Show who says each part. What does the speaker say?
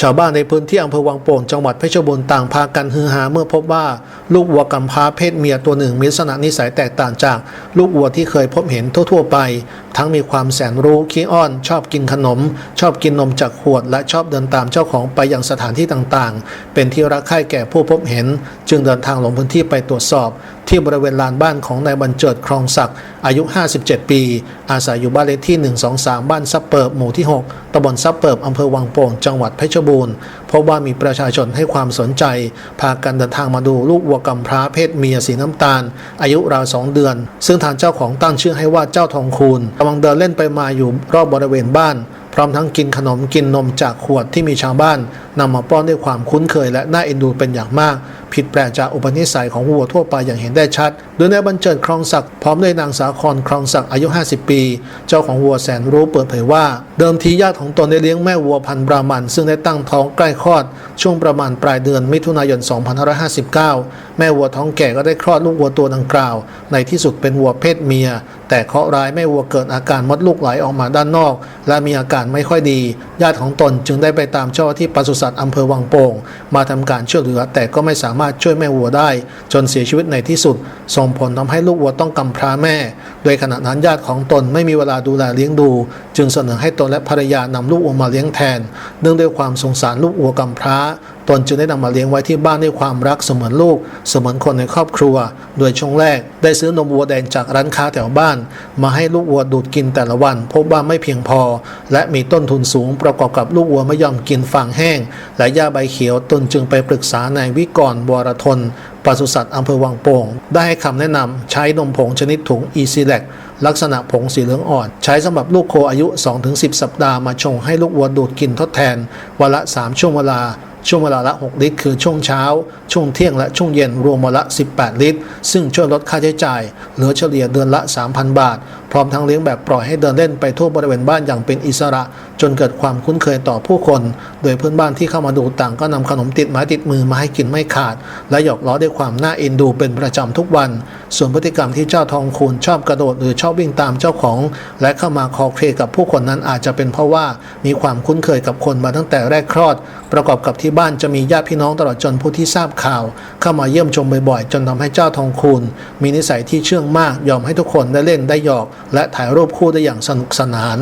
Speaker 1: ชาวบ้านในพื้นที่อำเภอวังโป่งจังหวัดเพชรบูรณ์ต่างพากันฮือฮาเมื่อพบว่าลูกวัวกำพร้าเพศเมียตัวหนึ่งมีลักษณะนิสัยแตกต่างจากลูกวัวที่เคยพบเห็นทั่วๆไป ทั้งมีความแสนรู้ขี้อ้อน ชอบกินขนม ชอบกินนมจากขวด และชอบเดินตามเจ้าของไปยังสถานที่ต่างๆ เป็นที่รักใคร่แก่ผู้พบเห็น จึงเดินทางลงพื้นที่ไปตรวจสอบ ที่บริเวณลานบ้านของนายบรรเจิดครองศักดิ์อายุ 57 ปี อาศัยอยู่บ้านเลขที่ 123 บ้านซับเปิบหมู่ที่ 6ตำบลซับเปิบอำเภอวังโป่ง จังหวัดเพชรบูรณ์พบว่ามีประชาชนให้ความสนใจ พากันเดินทางมาดูลูกวัวกำพร้าเพศเมียสีน้ำตาล อายุราวสองเดือน ซึ่งทางเจ้าของตั้งชื่อให้ว่าเจ้าทองคูณกำลังเดินเล่นไปมาอยู่รอบบริเวณบ้านพร้อมทั้งกินขนมกินนมจากขวดที่มีชาวบ้านนำมาป้อนด้วยความคุ้นเคยและน่าเอ็นดูเป็นอย่างมาก ผิดแปลกจากอุปนิสัยของวัวทั่วไปอย่างเห็นได้ชัด โดยนายบรรเจิดครองศักดิ์พร้อมด้วยนางสาครครองศักดิ์อายุ 50 ปี เจ้าของวัวแสนรู้เปิดเผยว่า เดิมทีญาติของตนได้เลี้ยงแม่วัวพันธุ์บรามัน ซึ่งได้ตั้งท้องใกล้คลอด ช่วงประมาณปลายเดือนมิถุนายน 2559 แม่วัวท้องแก่ก็ได้คลอดลูกวัวตัวดังกล่าว ในที่สุดเป็นวัวเพศเมีย แต่เคราะห์ร้ายแม่วัวเกิดอาการมดลูกไหลออกมาด้านนอก และมีอาการไม่ค่อยดี ญาติของตนจึงได้ไปตามเจ้าที่ปศุสัตว์อำเภอวังโป่งมาทำการช่วยเหลือแต่ก็ไม่สามารถช่วยแม่วัวได้ จนเสียชีวิตในที่สุด ส่งผลทำให้ลูกวัวต้องกำพร้าแม่ โดยขณะนั้นญาติของตนไม่มีเวลาดูแลเลี้ยงดู จึงเสนอให้ตนและภรรยานำลูกวัวมาเลี้ยงแทน เนื่องด้วยความสงสารลูกวัวกำพร้า ตนจึงได้นำมาเลี้ยงไว้ที่บ้านด้วยความรักเสมือนลูก เสมือนคนในครอบครัว โดยช่วงแรก ได้ซื้อนมวัวแดงจากร้านค้าแถวบ้าน มาให้ลูกวัวดูดกินแต่ละวัน พบว่าไม่เพียงพอ และมีต้นทุนสูงประกอบกับลูกวัวไม่ยอมกินฟางแห้ง และหญ้าใบเขียวตนจึงไปปรึกษานายวิกรวรทนปศุสัตว์อำเภอวังโป่ง ได้ให้คำแนะนำใช้นมผงชนิดถุง e ี l ล c ลักษณะผงสีเหลืองอ่อน ใช้สำหรับลูกโคอายุ 2-10 สัปดาห์มาชงให้ลูกวัวดูดกินทดแทนวันละ 3 ช่วงเวลา ช่วงเวลาละ 6 ลิตร คือช่วงเช้า ช่วงเที่ยงและช่วงเย็นรวมวันละ 18 ลิตร ซึ่งช่วยลดค่าใช้จ่าย เหลือเฉลี่ยเดือนละ 3,000 บาท พร้อมทั้งเลี้ยงแบบปล่อยให้เดินเล่นไปทั่วบริเวณบ้านอย่างเป็นอิสระ จนเกิดความคุ้นเคยต่อผู้คน โดยเพื่อนบ้านที่เข้ามาดูต่างก็นำขนมติดไม้ติดมือมาให้กินไม่ขาด และหยอกล้อด้วยความน่าเอ็นดูเป็นประจำทุกวัน ส่วนพฤติกรรมที่เจ้าทองคูณชอบกระโดดหรือชอบวิ่งตามเจ้าของ และเข้ามาคอเคลกับผู้คนนั้นอาจจะเป็นเพราะว่ามีความคุ้นเคยกับคนมาตั้งแต่แรกคลอด ประกอบกับที่บ้านจะมีญาติพี่น้องตลอดจนผู้ที่ทราบข่าว เข้ามาเยี่ยมชมบ่อยๆ จนทำให้เจ้าทองคูณ มีนิสัยที่เชื่องมากยอมให้ทุกคนได้เล่นได้หยอก และถ่ายรูปคู่ได้อย่างสนุกสนาน